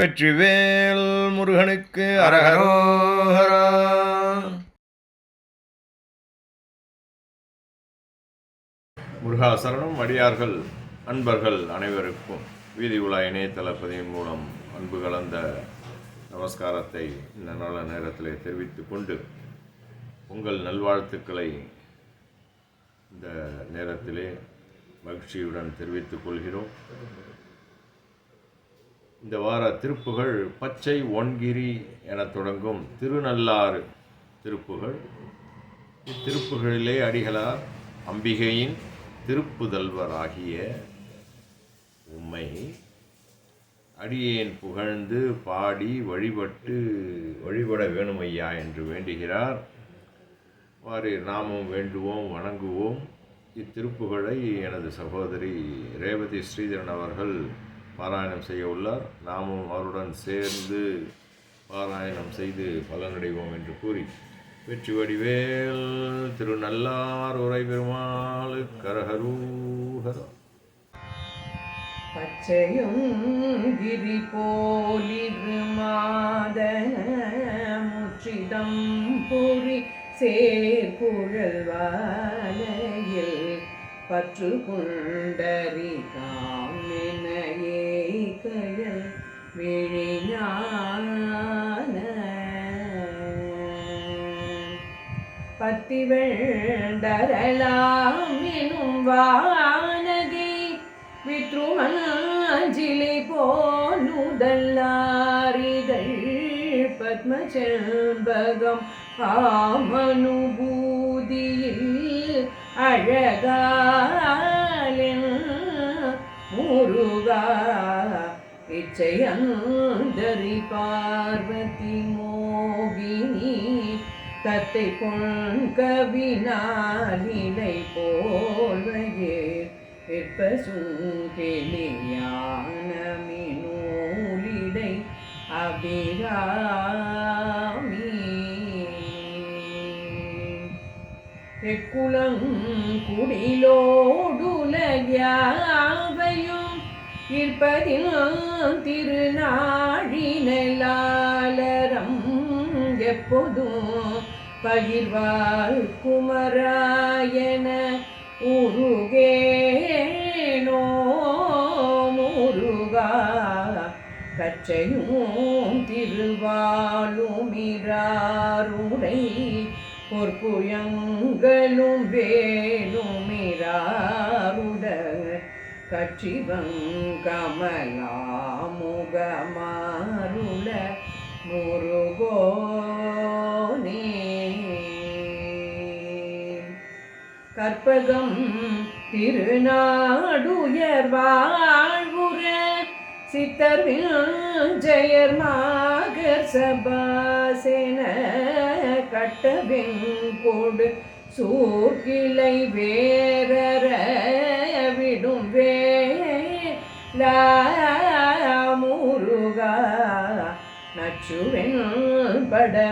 வெற்றிவேல் முருகனுக்கு அரகரோஹரா முருகாசரணம் அடியார்கள் அன்பர்கள் அனைவருக்கும் வீதி உலா இணையதள மூலம் அன்பு கலந்த நமஸ்காரத்தை இந்த நல்ல நேரத்திலே தெரிவித்துக் கொண்டு உங்கள் நல்வாழ்த்துக்களை இந்த நேரத்திலே மகிழ்ச்சியுடன் தெரிவித்துக் கொள்கிறோம். இந்த வார திருப்புகள் பச்சை ஒன்கிரி என தொடங்கும். திருநள்ளாறு திருப்புகள். இத்திருப்புகளிலே அடிகளார் அம்பிகையின் திருப்புதல்வராகிய உம்மை அடியேன் புகழ்ந்து பாடி வழிபட்டு வழிபட வேணுமையா என்று வேண்டுகிறார். வாரி நாமும் வேண்டுவோம் வணங்குவோம். இத்திருப்புகளை எனது சகோதரி ரேவதி ஸ்ரீதரன் அவர்கள் பாராயணம் செய்ய உள்ளார். நாமும் அவருடன் சேர்ந்து பாராயணம் செய்து பலனடைவோம் என்று கூறி வெற்றி வடிவேல் திருநல்லார் உரை பெருமாள் கரஹரூஹரா. பச்சையும் கிரி போலிரு மாதன முற்றிடம் பொறி சேர்குழல் வாலையில் பற்று குண்டரி കയൽ വിഴിഞ്ഞാന പത്തിവെണ്ടരലാമിനും വാനകി വിത്രുമഞ്ചിലി പോന്നുതല്ലാരികൾ പത്മചമ്പകം ആമനുഭൂതിയിൽ അഴകാ முருகா இச்சையந்தரி பார்வதி மோகினி தத்தை பொன் கவினாலிலை போல்வையே விற்ப சுங்கிலியான அபிராமி. எக்குளம் குடிலோடுலகியாவையும் இருப்பதில் திருநாழினலாலரம் எப்போதும் பகிர்வாள் குமராயன உருகேனோ முருகா கச்சையும் திருவாளுமிராருடை பொற்புயங்களும் வேலுமிராருட கட்சிவங்கமலாமுகமாருள முருகோனே. கற்பகம் திருநாடுயர் வாழ்வுற சித்தர் ஜெயர் மாகர் சபா சபாசென கட்டவெங்கோடு சூர்கிளை வேரற விடும் வேலா முருகா நச்சுவென் படமீதனைவார்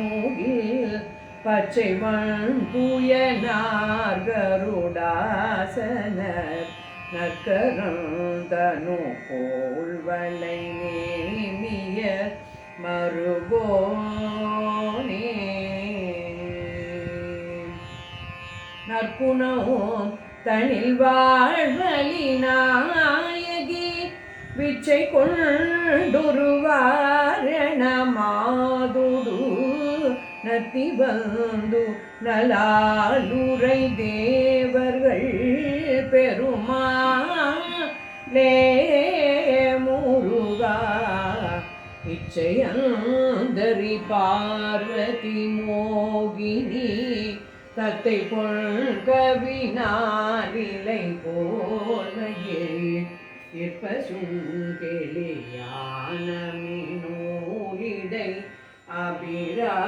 மூகில். பச்சை மண் புயனார் கருடாசனர் நற்கரந்தனு போல்வளை மலையர் மருகோனே நற்குணோ தனில் வாழ்வழி நாயகி விச்சை கொண்டுருவாரண மாதுடு நத்தி வந்து நலாலுரை தேவர்கள் பெருமா லே இச்சையந்தரி பார்வதி மோகினி தத்தை பொழ்கவினாரிலை போல்மையில் இப்ப சுங்கெளியானமினோடை அபிராமி.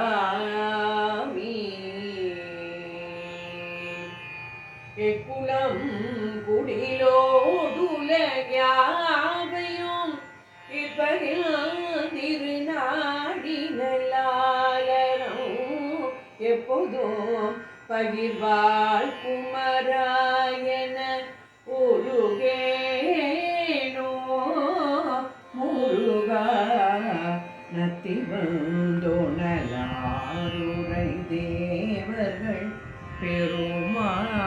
எக்குலம் குடிலோடுலகையும் இப்பதில் எப்போதும் பகிர்வாள் குமராயன உருகேனோ. முருகா நத்தி வந்தோணலாருரை தேவர்கள் பெருமாளே.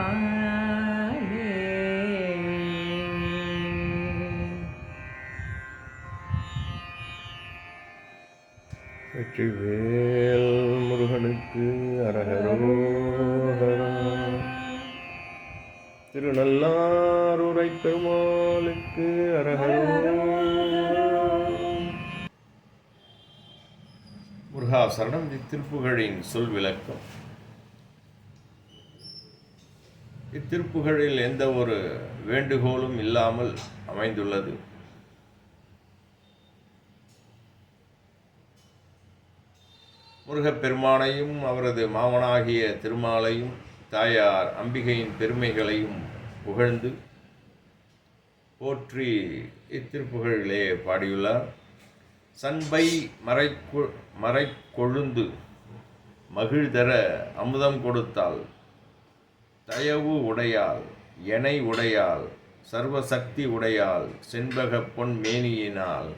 வெற்றிவேல் பெருமாளுக்கு முருகாசரணம் இத்திருப்புகழின் சொல் விளக்கம். இத்திருப்புகழில் எந்த ஒரு வேண்டுகோளும் இல்லாமல் அமைந்துள்ளது. முருகப்பெருமானையும் அவரது மாமனாகிய திருமாலையும் தாயார் அம்பிகையின் பெருமைகளையும் புகழ்ந்து போற்றி இத்திருப்புகளிலே பாடியுள்ளார். சண்பை மறைக்கொ மறைக்கொழுந்து மகிழ்தர அமுதம் கொடுத்தாள் தயவு உடையாள் எனை உடையாள் சர்வசக்தி உடையாள் செண்பக பொன் மேனியினால்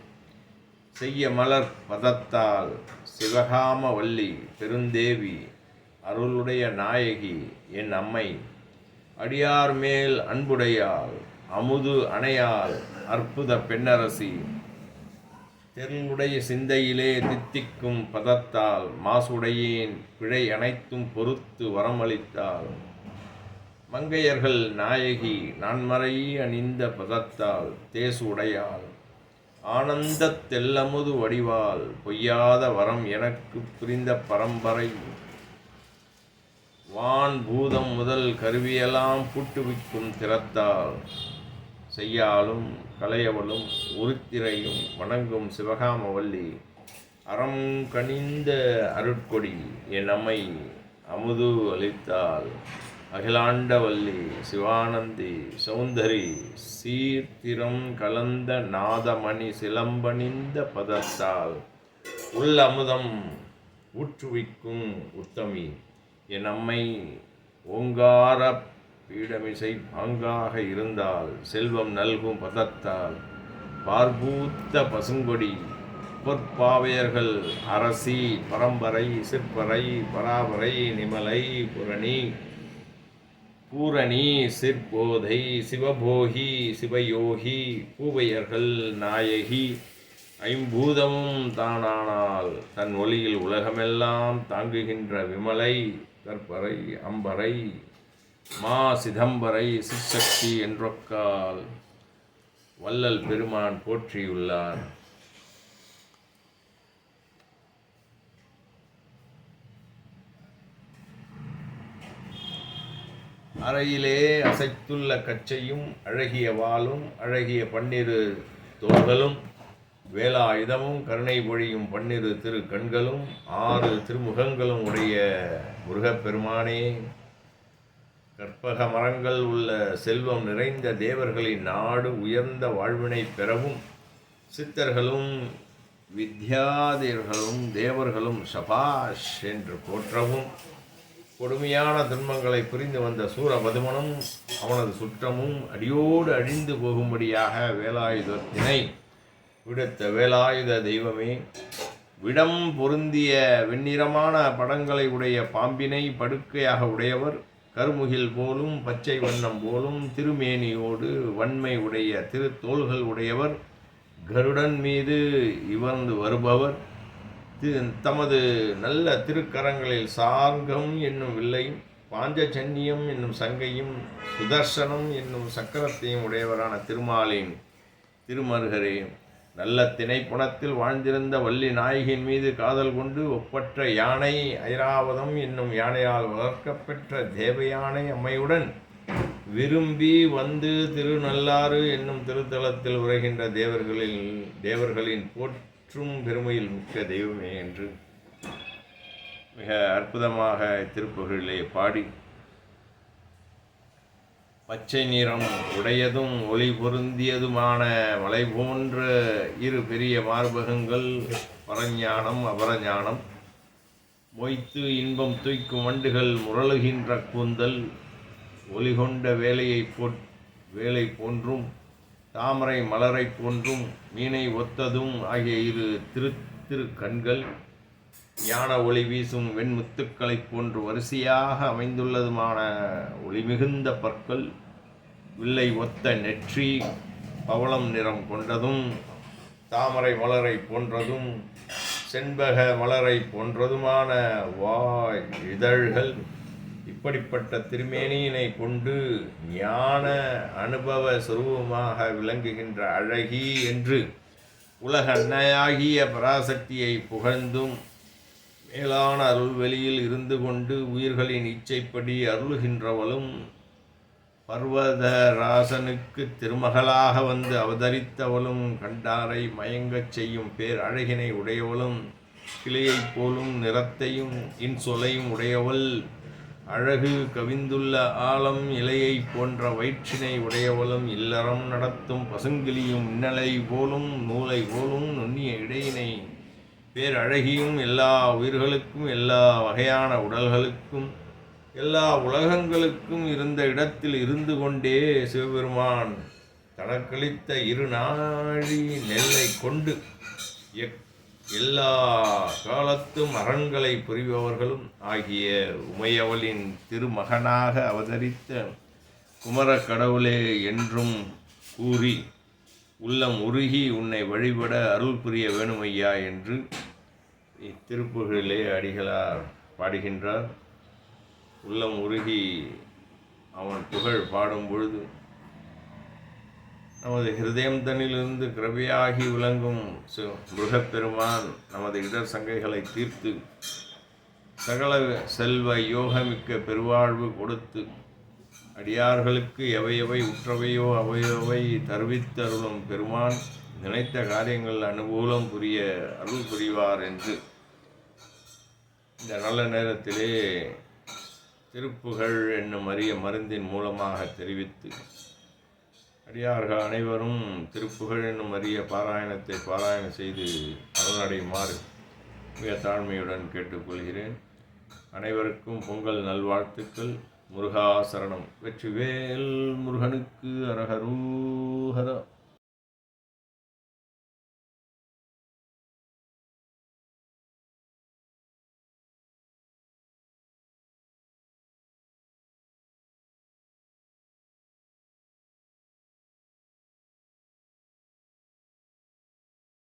செய்ய மலர் பதத்தால் சிவகாம வள்ளி பெருந்தேவி அருளுடைய நாயகி என் அம்மை அடியார் மேல் அன்புடையாள் அமுது அணையாள் அற்புத பெண்ணரசி. தெருளுடைய சிந்தையிலே தித்திக்கும் பதத்தால் மாசுடையேன் பிழை அனைத்தும் பொறுத்து வரமளித்தாள் மங்கையர்கள் நாயகி நான்மறை அணிந்த பதத்தால் தேசு உடையாள் ஆனந்தத் தெல்லமுது வடிவால் பொய்யாத வரம் எனக்கு புரிந்த பரம்பரை. வான் பூதம் முதல் கருவியெல்லாம் பூட்டுவிக்கும் திறத்தால் செய்யாலும் கலையவளும் உருத்திரையும் வணங்கும் சிவகாமவல்லி அறம் கனிந்த அருட்கொடி என் அம்மை அமுது அளித்தாள். அகிலாண்டவல்லி சிவானந்தி சௌந்தரி சீர்த்திரம் கலந்த நாதமணி சிலம்பணிந்த பதத்தால். உள் அமுதம் ஊற்றுவிக்கும் உத்தமி என் அம்மை ஓங்கார பீடமிசை பாங்காக இருந்தால் செல்வம் நல்கும் பதத்தால் பார்பூத்த பசுங்கொடி பொற்பாவையர்கள் அரசி பரம்பரை சிற்பரை பராபரை நிமலை புரணி பூரணி சிற்போதை சிவபோகி சிவயோகி பூவையர்கள் நாயகி ஐம்பூதமும் தானானால் தன் ஒளியில் உலகமெல்லாம் தாங்குகின்ற விமலை கற்பரை அம்பரை மா சிதம்பரை சிற்சக்தி என்றொக்கால் வள்ளல் பெருமான் போற்றியுள்ளார். அறையிலே அசைத்துள்ள கச்சையும் அழகிய வாளும் அழகிய பன்னிரு தோள்களும் வேலாயுதமும் கருணை பொழியும் பன்னிரு திரு கண்களும் ஆறு திருமுகங்களும் உடைய முருகப்பெருமானே கற்பக மரங்கள் உள்ள செல்வம் நிறைந்த தேவர்களின் நாடு உயர்ந்த வாழ்வினை பெறவும் சித்தர்களும் வித்யாதீர்களும் தேவர்களும் சபாஷ் என்று போற்றவும் கொடுமையான துன்பங்களை புரிந்து வந்த சூரபதுமனும் அவனது சுற்றமும் அடியோடு அழிந்து போகும்படியாக வேலாயுதத்தினை விடுத்த வேலாயுத தெய்வமே விடம் பொருந்திய வெண்ணிறமான படங்களை உடைய பாம்பினை படுக்கையாக உடையவர் கருமுகில் போலும் பச்சை வண்ணம் போலும் திருமேனியோடு வன்மை உடைய திருத்தோள்கள் உடையவர் கருடன் மீது இவர்ந்து வருபவர். தி- தமது நல்ல திருக்கரங்களில் சார்கம் என்னும் வில்லையும் பாஞ்சஜன்யம் என்னும் சங்கையும் சுதர்சனம் என்னும் சக்கரத்தையும் உடையவரான திருமாலின் திருமருகரையும் நல்ல திணைப்புணத்தில் வாழ்ந்திருந்த வள்ளி நாயகியின் மீது காதல் கொண்டு ஒப்பற்ற யானை ஐராவதம் என்னும் யானையால் வளர்க்கப்பெற்ற தேவயானை அம்மையுடன் விரும்பி வந்து திருநல்லாறு என்னும் திருத்தலத்தில் உரைகின்ற தேவர்களில் தேவர்களின் போற்றும் பெருமையில் மிக்க தெய்வமே என்று மிக அற்புதமாக திருப்புகளிலே பாடி பச்சை நிறம் உடையதும் ஒளி பொருந்தியதுமான மலை போன்ற இரு பெரிய மார்பகங்கள் பரஞானம் அபரஞானம். மொய்த்து இன்பம் தூய்க்கும் வண்டுகள் முரளுகின்ற கூந்தல் ஒலிகொண்ட வேலையை போ வேலை போன்றும் தாமரை மலரை போன்றும் மீனை ஒத்ததும் ஆகிய இரு திரு திரு கண்கள் ஞான ஒளி வீசும் வெண்முத்துக்களைப் போன்று வரிசையாக அமைந்துள்ளதுமான ஒளிமிகுந்த பற்கள் வில்லை ஒத்த நெற்றி பவளம் நிறம் கொண்டதும் தாமரை மலரை போன்றதும் செண்பக மலரை போன்றதுமான வாய் இதழ்கள் இப்படிப்பட்ட திருமேனியினை கொண்டு ஞான அனுபவ சுரூபமாக விளங்குகின்ற அழகி என்று உலக அன்னையாகிய பராசக்தியை புகழ்ந்தும் மேலான அருள்வெளியில் இருந்து கொண்டு உயிர்களின் இச்சைப்படி அருள்கின்றவளும் பர்வதராசனுக்கு திருமகளாக வந்து அவதரித்தவளும் கண்டாரை மயங்கச் செய்யும் பேர் அழகினை உடையவளும் கிளையைப் போலும் நிறத்தையும் இன்சொலையும் உடையவள் அழகு கவிந்துள்ள ஆழம் இலையை போன்ற வயிற்றினை உடையவளும் இல்லறம் நடத்தும் பசுங்கிளியும் மின்னலை போலும் நூலை போலும் நுண்ணிய இடையினை பேரழகியும் எல்லா உயிர்களுக்கும் எல்லா வகையான உடல்களுக்கும் எல்லா உலகங்களுக்கும் இருந்த இடத்தில் இருந்து கொண்டே சிவபெருமான் தனக்களித்த இரு நாழி நெல்லை கொண்டு எல்லா காலத்தும் அரண்களை புரிபவர்களும் ஆகிய உமையவளின் திருமகனாக அவதரித்த குமர கடவுளே என்றும் கூறி உள்ளம் உருகி உன்னை வழிபட அருள் புரிய வேணுமையா என்று இத்திருப்புகளிலே அடிகளார் பாடுகின்றார். உள்ளம் உருகி அவன் புகழ் பாடும் பொழுது நமது ஹிருதயம் தன்னிலிருந்து கிருபையாகி விளங்கும் சு- முருகப்பெருமான் நமது இடர் சங்கைகளை தீர்த்து சகல செல்வ யோகமிக்க பெருவாழ்வு கொடுத்து அடியார்களுக்கு எவை எவை உற்றவையோ அவையவை தருவித்தருளும் பெருமான் நினைத்த காரியங்கள் அனுகூலம் புரிய அருள் புரிவார் என்று. இந்த நல்ல நேரத்திலே திருப்புகழ் என்னும் அரிய மருந்தின் மூலமாக தெரிவித்து அடியார்கள் அனைவரும் திருப்புகழ் என்னும் அரிய பாராயணத்தை பாராயணம் செய்து அருளடையுமாறு மிக தாழ்மையுடன் கேட்டுக்கொள்கிறேன். அனைவருக்கும் பொங்கல் நல்வாழ்த்துக்கள். முருகாசரணம். வெற்றிவேல் முருகனுக்கு அரகரூஹரா